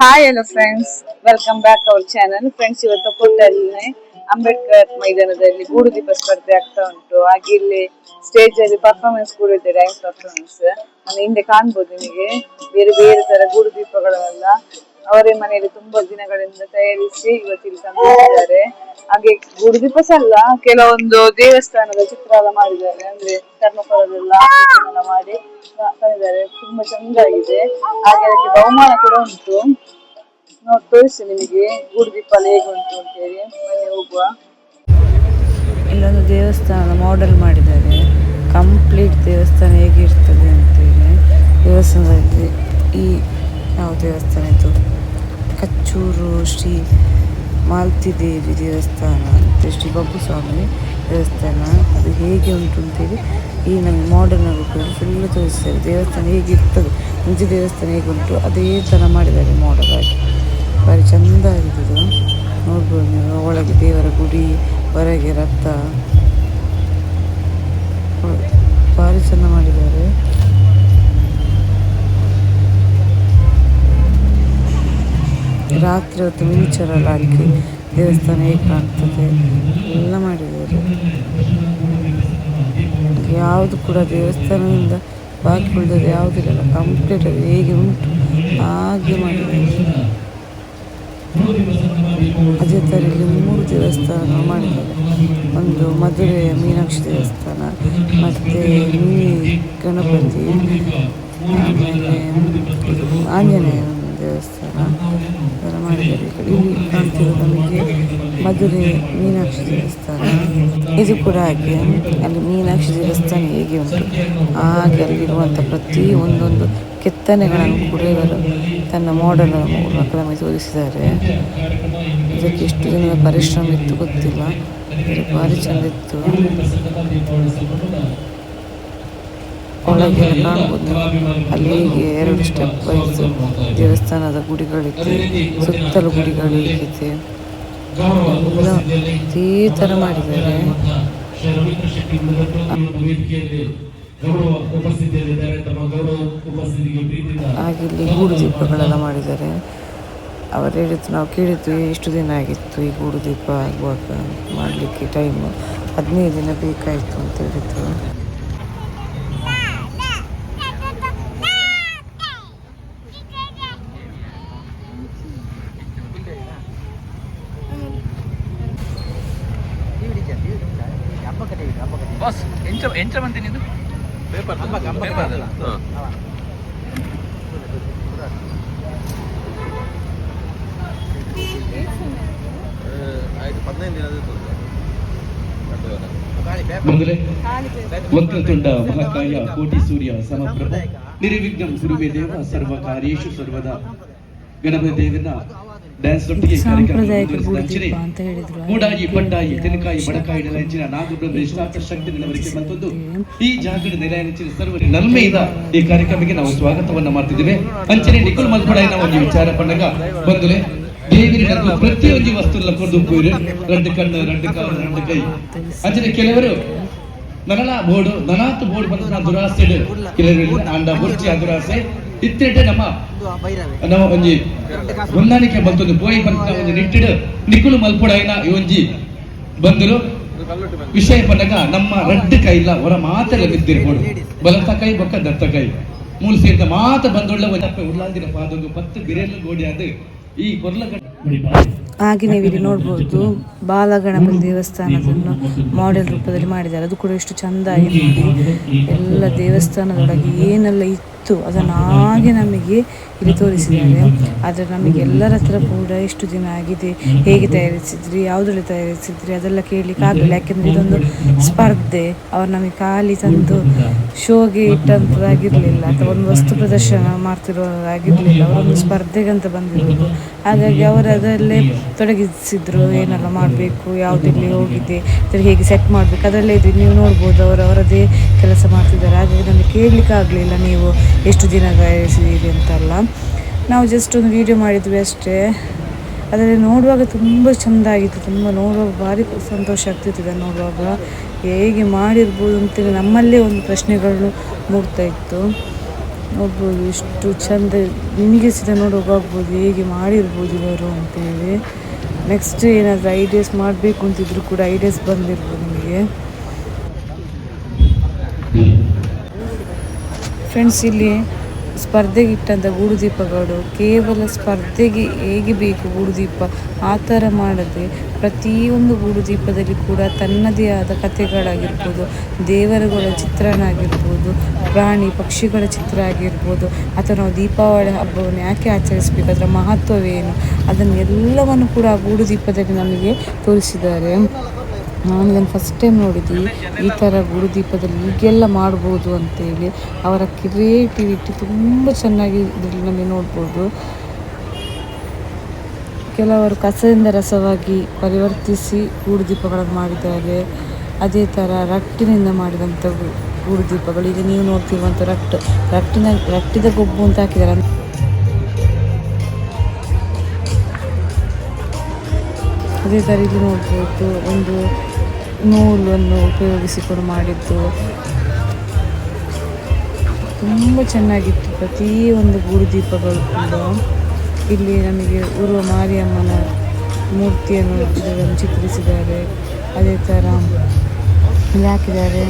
Hi hello friends welcome back our channel friends ಇವತ್ತು ಕೊಟ್ಟಲ್ಲಿ ಅಂಬೇಡ್ಕರ್ ಮೈದಾನದಲ್ಲಿ ಗೂಡು ದೀಪ ಸ್ಪರ್ಧೆ ಆಗ್ತಾ ಉಂಟು. ಹಾಗೆ ಇಲ್ಲಿ ಸ್ಟೇಜ್ ಅಲ್ಲಿ ಪರ್ಫಾರ್ಮೆನ್ಸ್ ಕೂಡ ಇದೆ ಡ್ಯಾನ್ಸ್ ಪರ್ಫಾರ್ಮೆನ್ಸ್ ನಾನು ಹಿಂದೆ ಕಾಣ್ಬೋದು ನಿಮಗೆ. ಬೇರೆ ಬೇರೆ ತರ ಗೂಡು ದೀಪಗಳೆಲ್ಲ ಅವರೇ ಮನೆಯಲ್ಲಿ ತುಂಬಾ ದಿನಗಳಿಂದ ತಯಾರಿಸಿ ಇವತ್ತಿಲ್ಲಿ ತಂದಿದ್ದಾರೆ ಹಾಗೆ ಗೂಡು ದೀಪ ಸಹ ಅಲ್ಲ, ಕೆಲವೊಂದು ದೇವಸ್ಥಾನದ ಚಿತ್ರ ಎಲ್ಲ ಮಾಡಿದ್ದಾರೆ. ಅಂದ್ರೆ ಧರ್ಮಪುರದೆಲ್ಲ ಮಾಡಿ ತಂದಿದ್ದಾರೆ. ತುಂಬಾ ಚಂದ ಆಗಿದೆ ಹಾಗೆ ಅದಕ್ಕೆ ಬಹುಮಾನ ಕೂಡ ಉಂಟು. ನೋಡಿ ತೋರಿಸಿ ನಿಮಗೆ ಗುರುದೀಪ ದೀಪ ಹೇಗೆ ಉಂಟು ಅಂತೇಳಿ. ಮನೆ ಹೋಗುವ. ಇಲ್ಲೊಂದು ದೇವಸ್ಥಾನ ಮಾಡೆಲ್ ಮಾಡಿದ್ದಾರೆ. ಕಂಪ್ಲೀಟ್ ದೇವಸ್ಥಾನ ಹೇಗಿರ್ತದೆ ಅಂತೇಳಿ. ದೇವಸ್ಥಾನದಲ್ಲಿ ಈ ಯಾವ ದೇವಸ್ಥಾನ ಇದು? ಕಚ್ಚೂರು ಶ್ರೀ ಮಾಲ್ತಿ ದೇವಿ ದೇವಸ್ಥಾನ, ಮತ್ತು ಶ್ರೀ ಬಬ್ಬು ಸ್ವಾಮಿ ದೇವಸ್ಥಾನ, ಅದು ಹೇಗೆ ಉಂಟು ಅಂತೇಳಿ ಈ ನಮ್ಮ ಮಾಡರ್ನ್ ಆಗಿ ಫುಲ್ಲು ತೋರಿಸ್ತಾರೆ. ದೇವಸ್ಥಾನ ಹೇಗಿರ್ತದೆ, ಮುಂಚೆ ದೇವಸ್ಥಾನ ಹೇಗೆ ಉಂಟು ಅದೇ ಥರ ಮಾಡಿದ್ದಾರೆ ಮಾಡರ್ನ್ ಆಗಿ. ಭಾರಿ ಚಂದ ಆಗಿದ್ದು ನೋಡ್ಬೋದು ನೀವು, ಒಳಗೆ ದೇವರ ಗುಡಿ, ಹೊರಗೆ ರಥ. ಭಾರಿ ಚೆಂದ ಮಾಡಿದ್ದಾರೆ ರಾತ್ರಿ ಹೊತ್ತು ಮಿಂಚರೆಲ್ಲ ಹಾಕಿ ದೇವಸ್ಥಾನ ಹೇಗೆ ಕಾಣ್ತದೆ ಎಲ್ಲ ಮಾಡಿದ್ದಾರೆ. ಯಾವುದು ಕೂಡ ದೇವಸ್ಥಾನದಿಂದ ಬಾಕಿ ಉಳಿದದ್ದು ಯಾವುದಿಲ್ಲ ಕಂಪ್ಲೀಟ್ ಆಗಿ ಹೇಗೆ ಉಂಟು ಹಾಗೆ ಮಾಡಿದ್ದಾರೆ. ಅದೇ ಥರ ಇಲ್ಲಿ ಮೂರು ದೇವಸ್ಥಾನ ಮಾಡಿದ್ದಾರೆ. ಒಂದು ಮಧುರೆಯ ಮೀನಾಕ್ಷಿ ದೇವಸ್ಥಾನ, ಮತ್ತು ಮೀ ಗಣಪತಿ, ಆಮೇಲೆ ಆಂಜನೇಯ ದೇವಸ್ಥಾನ. ಕಡೆ ಇಲ್ಲಿ ಕಾಣ್ತಿರೋದು ನಮಗೆ ಮಧುರೆ ಮೀನಾಕ್ಷಿ ದೇವಸ್ಥಾನ. ಇದು ಕೂಡ ಹಾಗೆ ಅಲ್ಲಿ ಮೀನಾಕ್ಷಿ ದೇವಸ್ಥಾನ ಹೇಗೆ ಉಂಟು? ಹಾಗೆ ಅಲ್ಲಿರುವಂಥ ಪ್ರತಿ ಒಂದೊಂದು ಕೆತ್ತನೆಗಳನ್ನು ಕೂಡ ಇವರು ತನ್ನ ಮಾಡೆಲ್ ಮೂಲಕ ನಮಗೆ ತೋರಿಸಿದ್ದಾರೆ. ಇದಕ್ಕೆ ಎಷ್ಟು ದಿನದ ಪರಿಶ್ರಮ ಇತ್ತು ಗೊತ್ತಿಲ್ಲ. ಭಾರಿ ಚೆಂದ ಇತ್ತು. ಒಳಗೆ ಕಾಣಬಹುದು ಅಲ್ಲಿಗೆ ಎರಡು ಸ್ಟೆಪ್ ವೈಸ್ ದೇವಸ್ಥಾನದ ಗುಡಿಗಳಿದೆ ಸುತ್ತಲೂ ಗುಡಿಗಳು ಇದೆ ಎಲ್ಲ ಇದೇ ಥರ ಮಾಡಿದ್ದಾರೆ. ಹಾಗೆ ಇಲ್ಲಿ ಗೂಡು ದೀಪಗಳೆಲ್ಲ ಮಾಡಿದ್ದಾರೆ. ಅವರು ಹೇಳಿದ್ದು ನಾವು ಕೇಳಿದ್ವಿ ಎಷ್ಟು ದಿನ ಆಗಿತ್ತು ಈ ಗೂಡು ದೀಪ ಆಗುವಾಗ ಮಾಡಲಿಕ್ಕೆ ಟೈಮು ಹದಿನೈದು ದಿನ ಬೇಕಾಯಿತು ಅಂತ ಹೇಳಿದ್ರು. ಬಾಸ್ ಎಂಚ ಎಂಚ ಬಂತೀನಿ ಇದು ಪೇಪರ್ ಪೇಪರ್ ಆಯ್ತು ಹದಿನೈದು ವಕ್ರತುಂಡ ಮಹಾಕಾಯ ಕೋಟಿ ಸೂರ್ಯ ಸಮಪ್ರಭ. ನಿರ್ವಿಘ್ನ ಗುರುವೇ ದೇವ ಸರ್ವ ಕಾರ್ಯೇಶು ಸರ್ವದ. ಗಣಪತಿ ದೇವರ ಡ್ಯಾನ್ಸ್ ನೊಟ್ಟಿಗೆ ಕಾರ್ಯಕ್ರಮ ಮೂಡಾಯಿ ಪಡ್ಡಾಯಿ ತೆನಕಾಯಿ ಬಡಕಾಯಿ ನೆಲಂಚಿನ ನಾಗಬ್ರಹ್ಮ ಇಷ್ಟಾರ್ಥ ಶಕ್ತಿ ನೆಲವರಿಗೆ ಮತ್ತೊಂದು ಈ ಜಾಗದ ನೆಲೆಯಂಚಿನ ಸರ್ವರಿ ನಲ್ಮೆಯಿಂದ ಈ ಕಾರ್ಯಕ್ರಮಕ್ಕೆ ನಾವು ಸ್ವಾಗತವನ್ನ ಮಾಡ್ತಿದ್ದೇವೆ. ಅಂಚನೆ ನಿಖುಲ್ ಮಲ್ಪಡಾಯಿನ ಒಂದು ವಿಚಾರ ಪಂಡಗ. ಬಂದಲೆ ದೇವಿನ ಪ್ರತಿಯೊಂದು ವಸ್ತುಗಳ ಕೊರದು ಹೋಯ್ರು ರೆಂಡು ಕಣ್ಣು ರೆಂಡು ಕಾಲು ರೆಂಡು ಕೈ. ಅಂಚನೆ ಕೆಲವರು ನನಲ ಬೋರ್ಡು ನನಾತು ಬೋರ್ಡ್ ಬಂದ ದುರಾಸೆ ಕೆಲವರು ಆಂಡ ಬುರ್ಚಿ ದುರಾಸೆ. ಇತ್ತಿಟ್ಟೆ ನಮ್ಮ ನಮ್ಮ ಒಂಜಿ ಹೊಂದಾಣಿಕೆ ಬಂತೊಂದು ಪೋಯಿ ಬಂತ ಒಂದು ನಿಟ್ಟಿಡು. ನಿಕುಳು ಮಲ್ಪುಡಾಯಿನ ಈ ಒಂಜಿ ಬಂದರು. ವಿಷಯ ಪಂಡಗ ನಮ್ಮ ರಡ್ಡು ಕೈ ಇಲ್ಲ ಹೊರ ಮಾತ್ರ ಬಿದ್ದಿರ್ಬೋದು. ಬಲತ ಕೈ ಬೊಕ್ಕ ದತ್ತ ಕೈ. ಮೂಲ ಸೇರಿದ ಮಾತ ಬಂದೊಳ್ಳೆ ಒಂದು ಉರ್ಲಾಂದಿರಪ್ಪ ಪಾದೊಂದು ಪತ್ತು ಬಿರೆಲ್ಲ ಗೋಡಿ ಅದು. ಈ ಕೊರ್ಲಗಡ್ಡ ಹಾಗೆ ನೀವು ಇಲ್ಲಿ ನೋಡ್ಬೋದು ಬಾಲಗಣಪತಿ ದೇವಸ್ಥಾನದನ್ನು ಮಾಡೆಲ್ ರೂಪದಲ್ಲಿ ಮಾಡಿದ್ದಾರೆ. ಅದು ಕೂಡ ಎಷ್ಟು ಚಂದ ಆಗಿದೆ. ಎಲ್ಲ ದೇವಸ್ಥಾನದೊಳಗೆ ಏನೆಲ್ಲ ಇತ್ತು ಅದನ್ನು ಹಾಗೆ ನಮಗೆ ಇಲ್ಲಿ ತೋರಿಸಿದ್ದಾರೆ. ಆದರೆ ನಮಗೆ ಎಲ್ಲರ ಹತ್ರ ಕೂಡ ಎಷ್ಟು ದಿನ ಆಗಿದೆ. ಹೇಗೆ ತಯಾರಿಸಿದ್ರಿ? ಯಾವುದ್ರಲ್ಲಿ ತಯಾರಿಸಿದ್ರಿ? ಅದೆಲ್ಲ ಕೇಳಲಿಕ್ಕೆ ಆಗಲಿಲ್ಲ. ಯಾಕೆಂದರೆ ಇದೊಂದು ಸ್ಪರ್ಧೆ. ಅವ್ರು ನಮಗೆ ಖಾಲಿ ತಂದು ಶೋಗೆ ಇಟ್ಟಂಥದ್ದಾಗಿರಲಿಲ್ಲ ಅಥವಾ ಒಂದು ವಸ್ತು ಪ್ರದರ್ಶನ ಮಾಡ್ತಿರೋದಾಗಿರಲಿಲ್ಲ. ಅವರೊಂದು ಸ್ಪರ್ಧೆಗಂತ ಬಂದಿರೋದು. ಹಾಗಾಗಿ ಅವರು ಅದರಲ್ಲೇ ತೊಡಗಿಸಿದ್ರು. ಏನೆಲ್ಲ ಮಾಡಬೇಕು? ಯಾವುದೆಲ್ಲಿ ಹೋಗಿದೆ? ಅದ್ರಲ್ಲಿ ಹೇಗೆ ಸೆಟ್ ಮಾಡಬೇಕು? ಅದರಲ್ಲೇ ಇದ್ರಿ ನೀವು ನೋಡ್ಬೋದು ಅವರು ಅವರದೇ ಕೆಲಸ ಮಾಡ್ತಿದ್ದಾರೆ. ಹಾಗಾಗಿ ನಮಗೆ ಕೇಳಲಿಕ್ಕೆ ಆಗಲಿಲ್ಲ ನೀವು ಎಷ್ಟು ದಿನ ತಯಾರಿಸಿದ್ದೀರಿ ಅಂತೆಲ್ಲ. ನಾವು ಜಸ್ಟ್ ಒಂದು ವೀಡಿಯೋ ಮಾಡಿದ್ವಿ ಅಷ್ಟೇ. ಅದರಲ್ಲಿ ನೋಡುವಾಗ ತುಂಬ ಚೆಂದ ಆಗಿತ್ತು. ತುಂಬ ನೋಡುವಾಗ ಭಾರಿ ಸಂತೋಷ ಆಗ್ತಿತ್ತು ಇದನ್ನು ನೋಡುವಾಗ. ಹೇಗೆ ಮಾಡಿರ್ಬೋದು ಅಂತೇಳಿ ನಮ್ಮಲ್ಲೇ ಒಂದು ಪ್ರಶ್ನೆಗಳು ಮೂಡ್ತಾ ಇತ್ತು. ನೋಡ್ಬೋದು ಎಷ್ಟು ಚಂದ ನಿಮಗೆ ಸಿದ ನೋಡುವಾಗ ಆಗ್ಬೋದು. ಹೇಗೆ ಮಾಡಿರ್ಬೋದು ಇವರು ಅಂತೇಳಿ. ನೆಕ್ಸ್ಟ್ ಏನಾದರೂ ಐಡಿಯಾಸ್ ಮಾಡಬೇಕು ಅಂತಿದ್ರು ಕೂಡ ಐಡಿಯಾಸ್ ಬಂದಿರ್ಬೋದು ನಿಮಗೆ. ಫ್ರೆಂಡ್ಸ್ ಇಲ್ಲಿ ಸ್ಪರ್ಧೆಗೆ ಇಟ್ಟಂಥ ಗೂಡುದೀಪಗಳು ಕೇವಲ ಸ್ಪರ್ಧೆಗೆ ಹೇಗೆ ಬೇಕು ಗೂಡುದೀಪ? ಆ ಥರ ಮಾಡದೆ ಪ್ರತಿಯೊಂದು ಗೂಡುದೀಪದಲ್ಲಿ ಕೂಡ ತನ್ನದೇ ಆದ ಕಥೆಗಳಾಗಿರ್ಬೋದು, ದೇವರುಗಳ ಚಿತ್ರಣ ಆಗಿರ್ಬೋದು ಪ್ರಾಣಿ ಪಕ್ಷಿಗಳ ಚಿತ್ರ ಆಗಿರ್ಬೋದು, ಅಥವಾ ನಾವು ದೀಪಾವಳಿ ಹಬ್ಬವನ್ನು ಯಾಕೆ ಆಚರಿಸಬೇಕು, ಅದರ ಮಹತ್ವವೇನು, ಅದನ್ನೆಲ್ಲವನ್ನು ಕೂಡ ಆ ಗೂಡುದೀಪದಲ್ಲಿ ನಮಗೆ ತೋರಿಸಿದ್ದಾರೆ. ನಾನು ಇದನ್ನು ಫಸ್ಟ್ ಟೈಮ್ ನೋಡಿದ್ವಿ ಈ ಥರ ಗುರುದೀಪದಲ್ಲಿ ಹೀಗೆಲ್ಲ ಮಾಡ್ಬೋದು ಅಂತೇಳಿ. ಅವರ ಕ್ರಿಯೇಟಿವಿಟಿ ತುಂಬ ಚೆನ್ನಾಗಿ ಇದರಲ್ಲಿ ನಮಗೆ ನೋಡ್ಬೋದು. ಕೆಲವರು ಕಸದಿಂದ ರಸವಾಗಿ ಪರಿವರ್ತಿಸಿ ಗೂಡುದೀಪಗಳನ್ನು ಮಾಡಿದ್ದಾರೆ. ಅದೇ ಥರ ರಟ್ಟಿನಿಂದ ಮಾಡಿದಂಥ ಗೂಡುದೀಪಗಳು ಈಗ ನೀವು ನೋಡ್ತಿರುವಂಥ ರಟ್ಟು ರಟ್ಟಿನ ರಟ್ಟಿದ ಗೊಬ್ಬು ಅಂತ ಹಾಕಿದ್ದಾರೆ. ಅದೇ ಥರ ಇಲ್ಲಿ ನೋಡ್ಬೋದು ಒಂದು ನೂಲನ್ನು ಉಪಯೋಗಿಸಿಕೊಂಡು ಮಾಡಿದ್ದು. ತುಂಬ ಚೆನ್ನಾಗಿತ್ತು. ಪ್ರತಿಯೊಂದು ಗುರುದೀಪಗಳು ಕೂಡ. ಇಲ್ಲಿ ನಮಗೆ ಉರುವ ಮಾರಿಯಮ್ಮನ ಮೂರ್ತಿಯನ್ನು ಇದನ್ನು ಚಿತ್ರಿಸಿದ್ದಾರೆ. ಅದೇ ಥರ ಇಲ್ಲಿ ಹಾಕಿದ್ದಾರೆ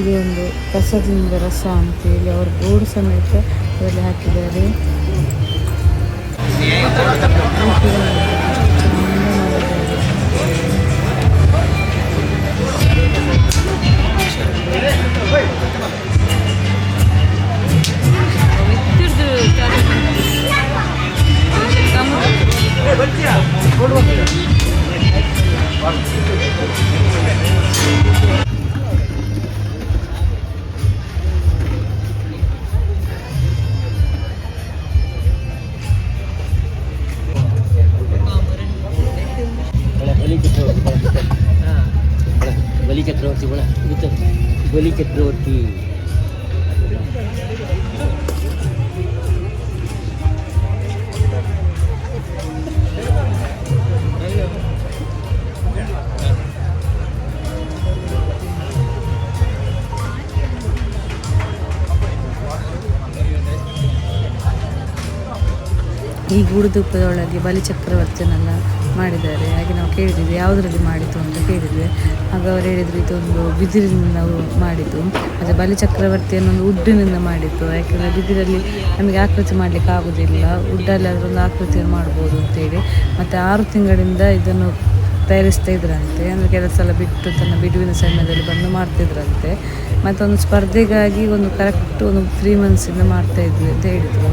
ಇದು ಒಂದು ರಸದಿಂದ ರಸ ಅಂತೇಳಿ ಅವರ ಬೋರ್ಡ್ ಸಮೇತ ಅದರಲ್ಲಿ ಹಾಕಿದ್ದಾರೆ. Bitirdik. Gerçekten. Gerçekten. Gerçekten. ಈ ಗೂಡುದೀಪದೊಳಗೆ ಬಲಿಚಕ್ರವರ್ತಿಯನ್ನೆಲ್ಲ ಮಾಡಿದ್ದಾರೆ. ಹಾಗೆ ನಾವು ಕೇಳಿದ್ವಿ, ಯಾವುದರಲ್ಲಿ ಮಾಡಿತು ಅಂತ ಕೇಳಿದ್ವಿ. ಆಗ ಅವರು ಹೇಳಿದರು, ಇದೊಂದು ಬಿದಿರಿನಿಂದ ನಾವು ಮಾಡಿದ್ದು. ಮತ್ತು ಬಲಿಚಕ್ರವರ್ತಿಯನ್ನು ಒಂದು ಉಡ್ಡಿನಿಂದ ಮಾಡಿದ್ದು. ಯಾಕೆಂದರೆ ಬಿದಿರಲ್ಲಿ ನಮಗೆ ಆಕೃತಿ ಮಾಡಲಿಕ್ಕೆ ಆಗೋದಿಲ್ಲ. ಉಡ್ಡಲ್ಲಿ ಅದರೊಂದು ಆಕೃತಿಯನ್ನು ಮಾಡ್ಬೋದು ಅಂತೇಳಿ ಮತ್ತು ಆರು ತಿಂಗಳಿಂದ ಇದನ್ನು ತಯಾರಿಸ್ತಾ ಇದ್ರಂತೆ. ಅಂದರೆ ಕೆಲಸ ಎಲ್ಲ ಬಿಟ್ಟು ತನ್ನ ಬಿಡುವಿನ ಸಮಯದಲ್ಲಿ ಬಂದು ಮಾಡ್ತಿದ್ರಂತೆ ಮತ್ತೊಂದು ಸ್ಪರ್ಧೆಗಾಗಿ ಒಂದು ಕರೆಕ್ಟ್ ಒಂದು ತ್ರೀ ಮಂತ್ಸಿಂದ ಮಾಡ್ತಾ ಇದ್ವಿ ಅಂತ ಹೇಳಿದರು.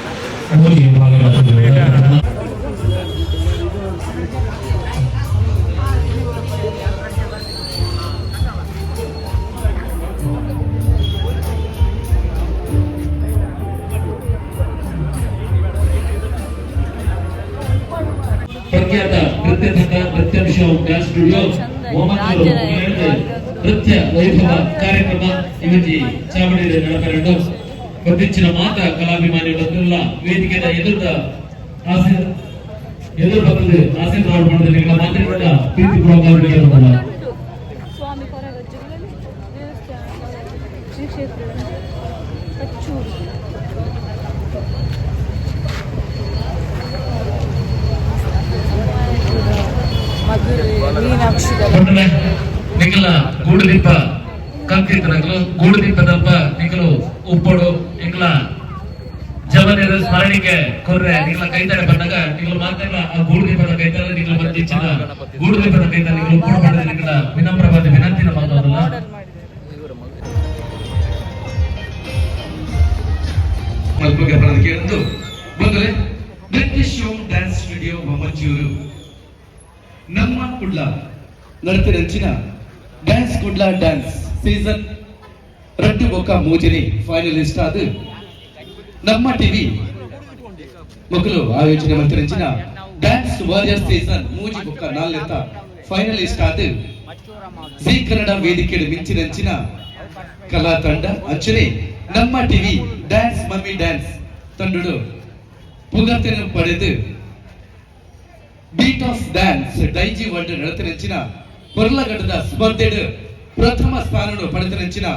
ಬೀಸಿ ಲೆಕ್ಕ ಪ್ರಖ್ಯಾತ ನೃತ್ಯ ತಂಡ ನೃತ್ಯ ಶೋ ಡ್ಯಾನ್ಸ್ ಸ್ಟುಡಿಯೋ ಮೊಹಮ್ಮದ್ ನೃತ್ಯ ವೈಭವ ಕಾರ್ಯಕ್ರಮ ಇವತ್ತಿ ಚಾಮುಂಡಿ ನಡಪೆರಡು ಪ್ರತಿಚ್ಚಿನ ಮಾತ ಕಲಾಭಿಮಾನಿಗಳನ್ನೆಲ್ಲ ವೇದಿಕೆಯ ಎದುರುದ ಆಸೆ ಎದುರು ಬಂದದ್ದು ಆಶೀರ್ವಾದ ಮಾಡಿದ್ರೆ ನಿಮ್ಮ ಮಾತುಗಳ ಪ್ರೀತಿಪೂರ್ವಕ ಅವರಿಗೆ ಹೇಳ್ಬೋದಾ? ಸ್ವಾಮಿ ಕೊರಗಜ್ಜುಗಳಲ್ಲಿ ದೇವಸ್ಥಾನ ಶ್ರೀ ಕ್ಷೇತ್ರ ಕಚ್ಚೂರು ಮಧುರೆ ಮೀನಾಕ್ಷಿಗಳು ಪಟ್ಟಣ ನಿಖಲ ಗೂಡು ದೀಪ ಕಂಕಿತನಗಳು ಗೂಡು ಪದಪ್ಪ ನಿಗಲು ಉಪ್ಪಡು ನಿಖಲ ಜವನಿರ ಸ್ಮರಣಿಗೆ ಕೊರ್ರೆ ನಿಖಲ ಕೈತಾಳೆ ಬಂದಾಗ ನಿಖಲು ಮಾತಾಡ ಆ ಗೂಡು ಪದ ಕೈತಾಳೆ ನಿಖಲು ಬಂದಿಚ್ಚಿನ ಪದ ಕೈತಾಳೆ ಉಪ್ಪಡು ಮಾಡಿದ ವಿನಮ್ರವಾದ ವಿನಂತಿನ ಮಾತಾಡಲ್ಲ ಶೋ ಡ್ಯಾನ್ಸ್ ಸ್ಟುಡಿಯೋ ನಮ್ಮ ಕುಡ್ಲ ನೃತ್ಯರಂಚಿನ ಡ್ಯಾನ್ಸ್ ಕುಡ್ಲ ಡ್ಯಾನ್ಸ್. ಸೀಸನ್ ரெண்டு பொக்கா மூஜினி ஃபைனலிஸ்ட் அது ನಮ್ಮ ಟಿವಿ ಮಕ್ಕಳು ಆಯೋಜನೆ ಮಾಡ್ತಿರಂಚಿನ ಡ್ಯಾನ್ಸ್ ವಾರಿಯರ್ ಸೀಸನ್ ಮೂಜಿ ಬುಕ್ಕ ನಾಲ್ನೆತ್ತ ಫೈನಲಿಸ್ಟ್ ಆದ ಜಿ ಕನ್ನಡ ವೇದಿಕೆ ಮಿಂಚಿನಂಚಿನ ಕಲಾ ತಂಡ ಅಂಚನೆ ನಮ್ಮ ಟಿವಿ ಡ್ಯಾನ್ಸ್ ಮಮ್ಮಿ ಡ್ಯಾನ್ಸ್ ತಂಡುಡು ಪುಗರ್ತೆಯನ್ನು ಪಡೆದು beat of dance Daijiworld ನಡತನೆಂಚಿನ ಕೊರ್ಲಗಡ್ಡದ ಸ್ಪರ್ಧೆಡು ಪ್ರಥಮ ಸ್ಥಾನ ಪಡೆದನೆಂಚಿನ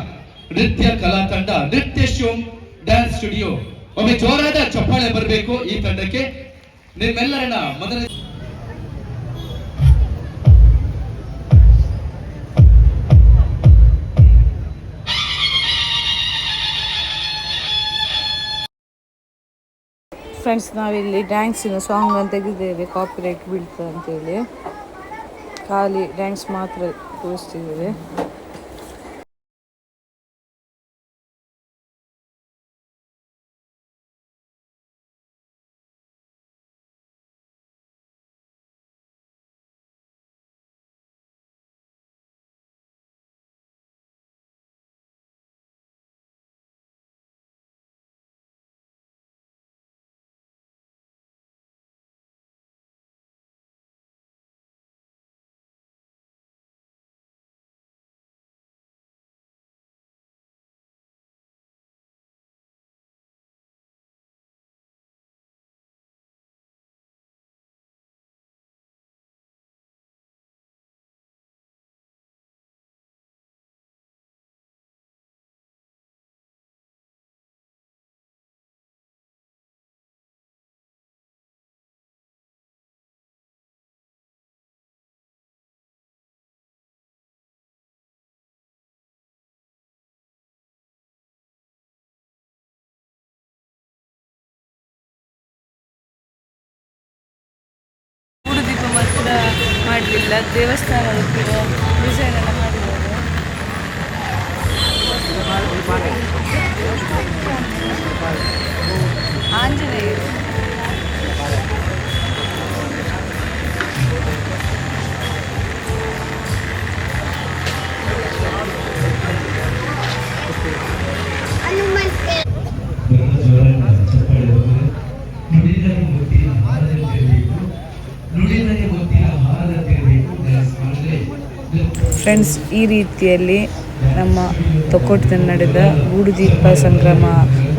ನೃತ್ಯ ಕಲಾ ತಂಡ ನೃತ್ಯ ಶಿವಂ ಡ್ಯಾನ್ಸ್ ಸ್ಟುಡಿಯೋ. ಒಮ್ಮೆ ಜೋರಾದ ಚಪ್ಪಾಳೆ ಬರಬೇಕು ಈ ತಂಡಕ್ಕೆ. ನಿಮ್ಮೆಲ್ಲರನ್ನ ಮೊದಲ ಫ್ರೆಂಡ್ಸ್ ನಾವಿಲ್ಲಿ ಡ್ಯಾನ್ಸಿನ ಸಾಂಗ್ ಅಂತ ತೆಗೆದಿದ್ದೇವೆ ಕಾಪಿರೈಟ್ ಬೀಳ್ತದೆ ಅಂತೇಳಿ. ಖಾಲಿ ಡ್ಯಾನ್ಸ್ ಮಾತ್ರ ತೋರಿಸ್ತಿದ್ದೇವೆ. ಮಾಡಲಿಲ್ಲ ದೇವಸ್ಥಾನ ಡಿಸೈನ್ ಎಲ್ಲ ಮಾಡಿದ್ದಾರೆ. ಆಂಜನೇಯ. ಫ್ರೆಂಡ್ಸ್, ಈ ರೀತಿಯಲ್ಲಿ ನಮ್ಮ ತೊಕ್ಕೋಟದಲ್ಲಿ ನಡೆದ ಗೂಡು ದೀಪ ಸಂಭ್ರಮ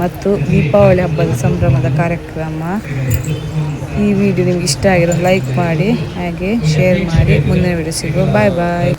ಮತ್ತು ದೀಪಾವಳಿ ಹಬ್ಬದ ಸಂಭ್ರಮದ ಕಾರ್ಯಕ್ರಮ. ಈ ವಿಡಿಯೋ ನಿಮ್ಗೆ ಇಷ್ಟ ಆಗಿರೋ ಲೈಕ್ ಮಾಡಿ, ಹಾಗೆ ಶೇರ್ ಮಾಡಿ. ಮುಂದಿನ ವಿಡಿಯೋ ಸಿಗುವ. ಬಾಯ್ ಬಾಯ್